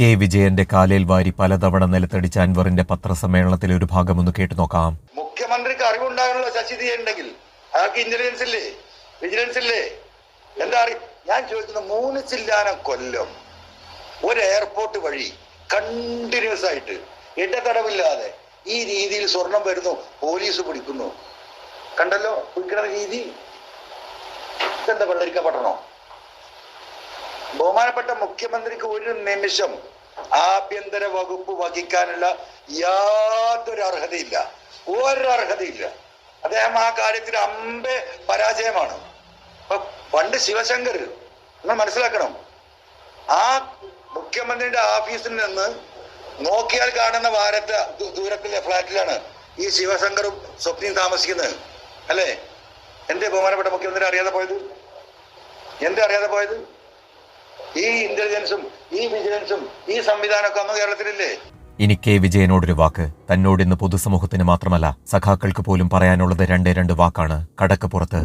K വിജയന്റെ കാലേൽ വാരി പലതവണ നിലത്തടിച്ച അൻവറിന്റെ പത്രസമ്മേളനത്തിലെ ഒരു ഭാഗം ഒന്ന് കേട്ടു നോക്കാം. മുഖ്യമന്ത്രിക്ക് അറിവുണ്ടാകാനുള്ള ശശി ഉണ്ടെങ്കിൽ അയാൾക്ക് ഇന്റലിജൻസ് ഇല്ലേ? വിജിലൻസ് ഇല്ലേ? എന്താ അറി ഞാൻ ചോദിക്കുന്ന മൂന്ന് ചില്ലാന കൊല്ലം. ഒരു എയർപോർട്ട് വഴി കണ്ടിന്യൂസ് ആയിട്ട് ഇടതടവില്ലാതെ ഈ രീതിയിൽ സ്വർണം വരുന്നു പോലീസ് പിടിക്കുന്നു. കണ്ടല്ലോ? പിടിക്കുന്ന രീതി? എന്താ വെള്ളരിക്ക പട്ടണോ? ബഹുമാനപ്പെട്ട മുഖ്യമന്ത്രിക്ക് ഒരു നിമിഷം ആഭ്യന്തര വകുപ്പ് വഹിക്കാനുള്ള യാതൊരു അർഹതയില്ല. ഒരർഹതയില്ല. അദ്ദേഹം ആ കാര്യത്തിൽ അമ്പെ പരാജയമാണ്. പണ്ട് ശിവശങ്കർ നമ്മൾ മനസ്സിലാക്കണം. ആ മുഖ്യമന്ത്രിയുടെ ഓഫീസിൽ നിന്ന് നോക്കിയാൽ കാണുന്ന വാരത്തെ ദൂരത്തിലെ ഫ്ലാറ്റിലാണ് ഈ ശിവശങ്കറും സ്വപ്നയും താമസിക്കുന്നത്. അല്ലേ? എന്റെ ബഹുമാനപ്പെട്ട മുഖ്യമന്ത്രി അറിയാതെ പോയത്? എന്തേ അറിയാതെ പോയത്? ഈ ഇന്റലിജൻസും ഈ വിജിലൻസും ഈ സംവിധാനമൊക്കെ അന്ന് കേരളത്തിലില്ലേ? ഇനി കെ. വിജയനോടൊരു വാക്ക്. തന്നോട് ഇന്ന് പൊതുസമൂഹത്തിന് മാത്രമല്ല സഖാക്കൾക്ക് പോലും പറയാനുള്ളത് രണ്ടേ രണ്ട് വാക്കാണ്. കടക്ക് പുറത്ത്.